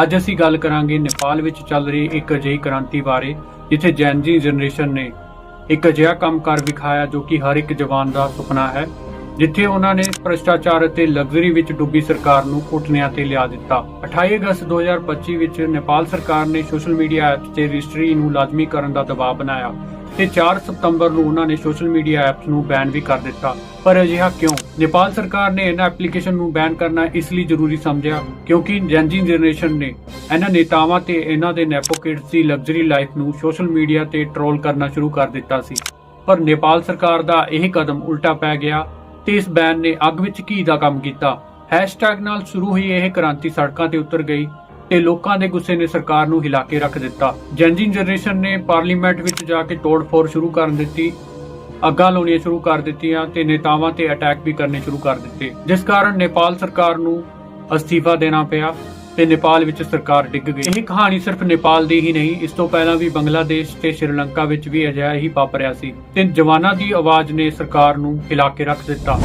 ਅੱਜ ਅਸੀਂ ਗੱਲ ਕਰਾਂਗੇ ਨੇਪਾਲ ਵਿੱਚ ਚੱਲ ਰਹੀ ਇੱਕ ਅਜਿਹੀ ਕ੍ਰਾਂਤੀ ਬਾਰੇ, ਜਿੱਥੇ ਜੈਨਜੀ ਜਨਰੇਸ਼ਨ ਨੇ ਇੱਕ ਅਜਿਹਾ ਕੰਮ ਕਰ ਵਿਖਾਇਆ ਜੋ ਕਿ ਹਰ ਇੱਕ ਜਵਾਨ ਦਾ ਸੁਪਨਾ ਹੈ, ਜਿੱਥੇ ਉਹਨਾਂ ਨੇ ਭ੍ਰਿਸ਼ਟਾਚਾਰ ਅਤੇ ਲਗਜ਼ਰੀ ਵਿੱਚ ਡੁੱਬੀ ਸਰਕਾਰ ਨੂੰ ਘੁਟਨਿਆਂ ਤੇ ਲਿਆ ਦਿੱਤਾ। 28 ਅਗਸਤ 2025 ਵਿੱਚ ਨੇਪਾਲ ਸਰਕਾਰ ਨੇ ਸੋਸ਼ਲ ਮੀਡੀਆ ਐਪਸ ਤੇ ਰਜਿਸਟਰੀ ਨੂੰ ਲਾਜ਼ਮੀ ਕਰਨ ਦਾ ਦਬਾਅ ਬਣਾਇਆ। ਤੇ 4 ਸਤੰਬਰ ਨੂੰ ਉਹਨਾਂ ਨੇ ਸੋਸ਼ਲ ਮੀਡੀਆ ਐਪਸ ਨੂੰ ਬੈਨ ਵੀ ਕਰ ਦਿੱਤਾ। ਪਰ ਅਜਿਹਾ ਕਿਉਂ? ਨੇਪਾਲ ਸਰਕਾਰ ਨੇ ਇਹਨਾਂ ਐਪਲੀਕੇਸ਼ਨ ਨੂੰ ਬੈਨ ਕਰਨਾ ਇਸ ਲਈ ਜ਼ਰੂਰੀ ਸਮਝਿਆ ਕਿਉਂਕਿ ਜੈਨਜੀ ਜਨਰੇਸ਼ਨ ਨੇ ਇਹਨਾਂ ਨੇਤਾਵਾਂ ਤੇ ਇਹਨਾਂ ਦੇ ਨੈਪੋਕਿਡਸ ਦੀ ਲਗਜ਼ਰੀ ਲਾਈਫ ਨੂੰ ਸੋਸ਼ਲ ਮੀਡੀਆ ਤੇ ਟ੍ਰੋਲ ਕਰਨਾ ਸ਼ੁਰੂ ਕਰ ਦਿੱਤਾ ਸੀ। ਪਰ ਨੇਪਾਲ ਸਰਕਾਰ ਦਾ ਇਹ ਕਦਮ ਉਲਟਾ ਪੈ ਗਿਆ ਤੇ ਇਸ ਬੈਨ ਨੇ ਅੱਗ ਵਿੱਚ ਘੀ ਦਾ ਕੰਮ ਕੀਤਾ। ਹੈਸ਼ਟੈਗ ਨਾਲ ਸ਼ੁਰੂ ਹੋਈ ਇਹ ਕ੍ਰਾਂਤੀ ਸੜਕਾਂ ਤੇ ਉਤਰ ਗਈ ਤੇ ਲੋਕਾਂ ਦੇ ਗੁੱਸੇ ਨੇ ਸਰਕਾਰ ਨੂੰ ਹਿਲਾ ਕੇ ਰੱਖ ਦਿੱਤਾ। ਜੈਨਜੀ ਜਨਰੇਸ਼ਨ ਨੇ ਪਾਰਲੀਮੈਂਟ ਵਿੱਚ ਜਾ ਕੇ ਤੋੜ-ਫੋੜ ਸ਼ੁਰੂ ਕਰ ਦਿੱਤੀ। ਅੱਗਾਂ ਲਾਉਣੀਆਂ ਸ਼ੁਰੂ ਕਰ ਦਿੱਤੀਆਂ ਤੇ ਨੇਤਾਵਾਂ ਤੇ ਅਟੈਕ ਵੀ ਕਰਨੇ ਸ਼ੁਰੂ ਕਰ ਦਿੱਤੇ। ਜਿਸ ਕਾਰਨ ਨੇਪਾਲ ਸਰਕਾਰ ਨੂੰ ਅਸਤੀਫਾ ਦੇਣਾ ਪਿਆ ਤੇ ਨੇਪਾਲ ਵਿੱਚ ਸਰਕਾਰ ਡਿੱਗ ਗਈ। ਇਹ ਕਹਾਣੀ ਸਿਰਫ ਨੇਪਾਲ ਦੀ ਹੀ ਨਹੀਂ, ਇਸ ਤੋਂ ਪਹਿਲਾਂ ਵੀ ਬੰਗਲਾਦੇਸ਼ ਤੇ ਸ਼੍ਰੀਲੰਕਾ ਵਿੱਚ ਵੀ ਅਜਿਹਾ ਹੀ ਵਾਪਰਿਆ ਸੀ ਤੇ ਜਵਾਨਾਂ ਦੀ ਆਵਾਜ਼ ਨੇ ਸਰਕਾਰ ਨੂੰ ਹਿਲਾ ਕੇ ਰੱਖ ਦਿੱਤਾ।